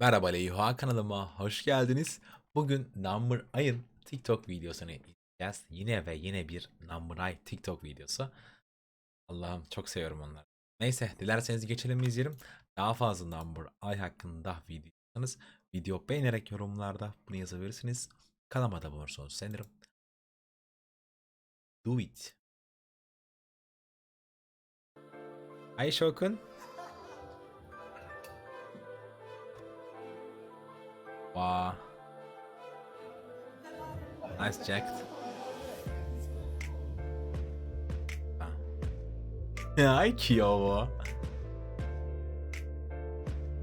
Merhaba Leyha kanalıma hoş geldiniz. Bugün Number Ay'ın TikTok videosunu izleyeceğiz. Yine ve yine bir Number Ay TikTok videosu. Allah'ım çok seviyorum onları. Neyse dilerseniz geçelim izleyelim. Daha fazla Number Ay hakkında video istiyorsanız video beğenerek yorumlarda bunu yazabilirsiniz. Kanalıma da bulursanız sevinirim. Do it. Ay Şokun. Wow. Nice jacket. Hi, Kiowa.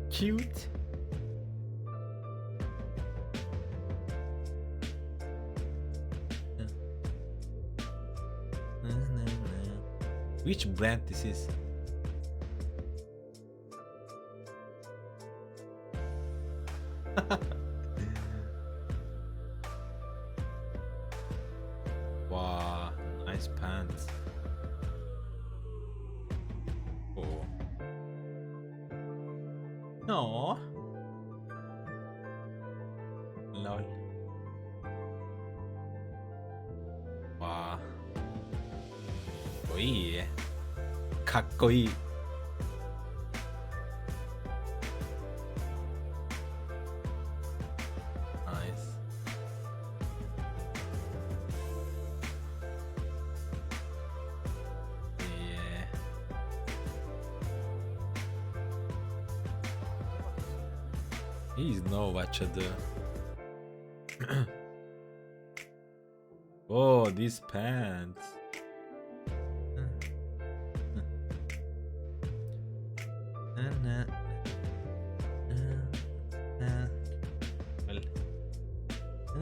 Cute. Which brand this is? nice pants. Oh. No. Lol. Wow. かっこいい。かっこいい。 He's no başladı. oh, these pants.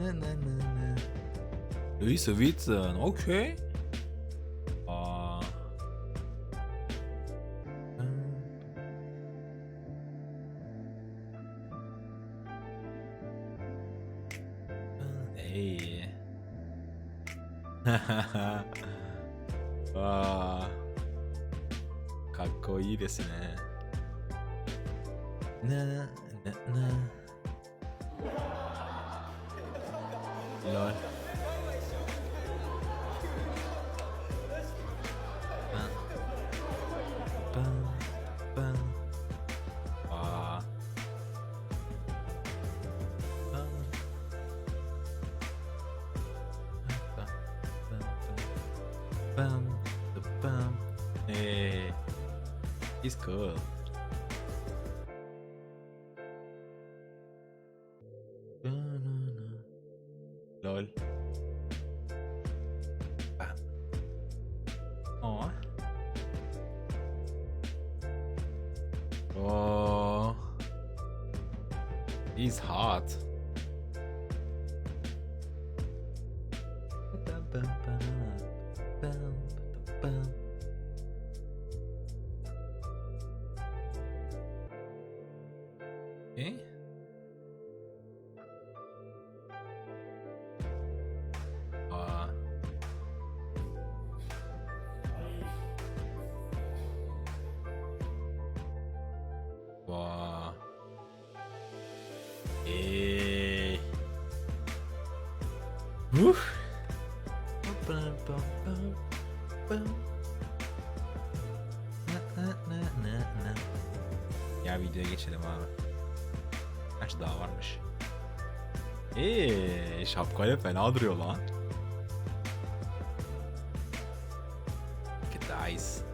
Luis Witzen, okay. Hey. わあ。かっこいいですね。な、な、な。な bam. Hey, eh, he's cool. Lol. Oh. He's hot. Eee. Vuh. Ya videoya geçelim abi. Kaç daha varmış? Eee şapkayla fena duruyor lan. Look at the eyes.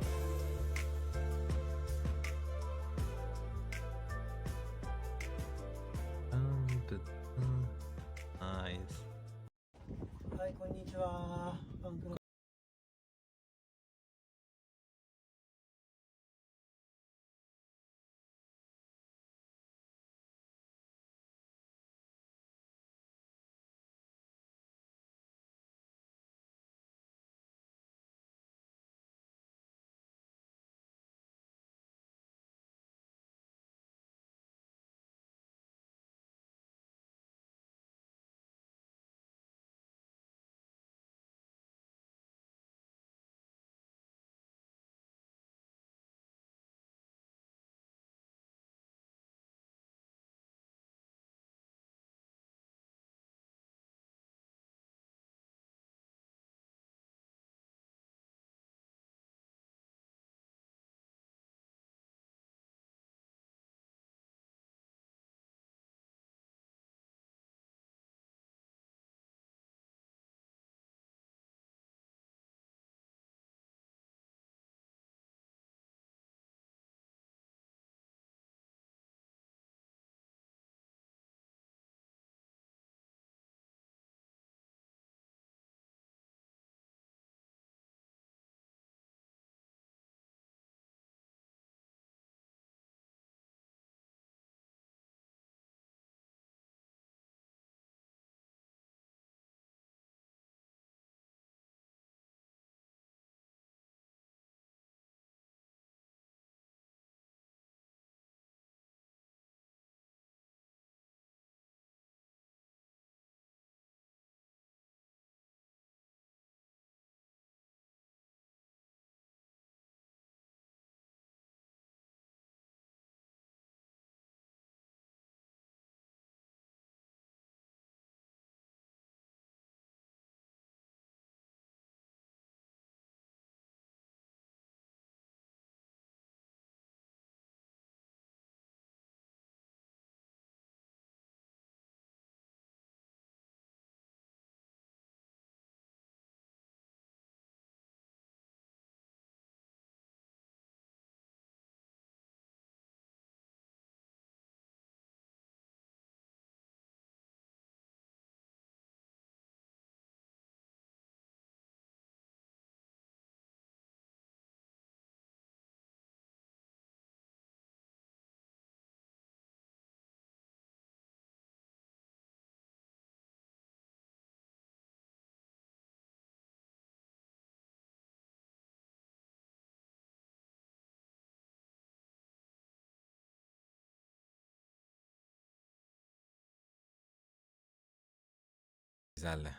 güzeldi.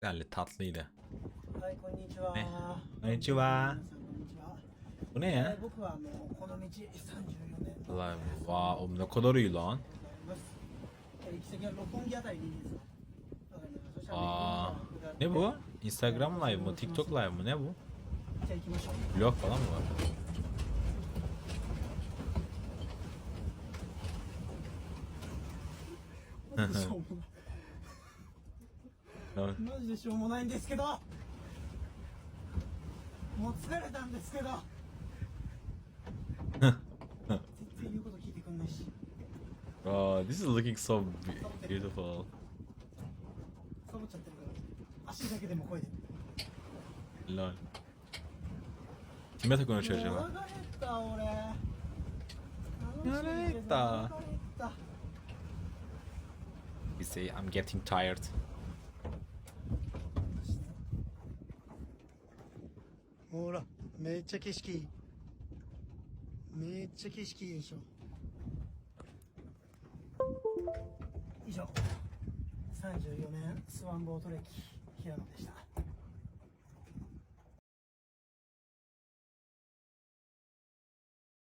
Güzeldi, tatlıydı. はい、こんにちは。ねこんにちは皆さんこんにちは。 Bu ne え ya? ー僕はあのこの道34年の Vay, vay, oğlum ne kadar iyi lan. ます。えー行き先は六本木あたりでいいですよ。わかりましたそしたら Aa, ね ne bu? Instagram live mı? TikTok live mı? Ne bu? じゃあ行きましょう。 Vlog falan mı var? マジでしょうもない Lan, マジでしょうもないんですけどもう疲れたんですけど全然言うこと聞いてくんないし Oh, this is looking so be- beautiful. サボっちゃってるから足だけでも声で Lol. Kime takıyorsun もう acaba? お腹減った俺腹減ったお腹減った We say I'm getting tired. ほらめっちゃ景色いい。めっちゃ景色いいでしょ。以上。34年スワンボート歴平野でした。